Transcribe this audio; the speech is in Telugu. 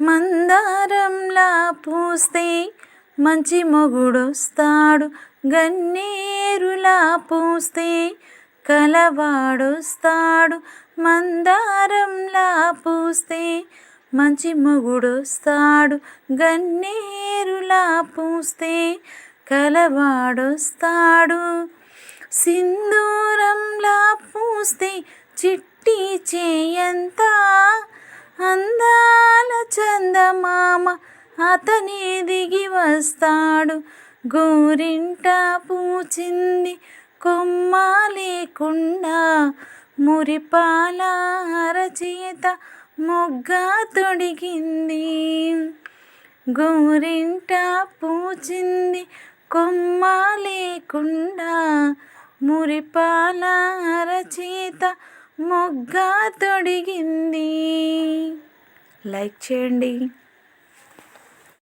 మందారంలా పూస్తే మంచి మొగుడొస్తాడు గన్నేరులా పూస్తే కలవాడొస్తాడు. మందారంలా పూస్తే మంచి మొగుడొస్తాడు గన్నేరులా పూస్తే కలవాడొస్తాడు. సింధూరంలా పూస్తే చిట్టి చేయంతా మామ అతనే దిగి వస్తాడు. గోరింట పూచింది కొమ్మ లేకుండా మురిపాల అరచేత మొగ్గ తొడిగింది. గోరింట పూచింది కొమ్మ లేకుండా మురిపాల అరచేత మొగ్గ తొడిగింది. లైక్ చేయండి.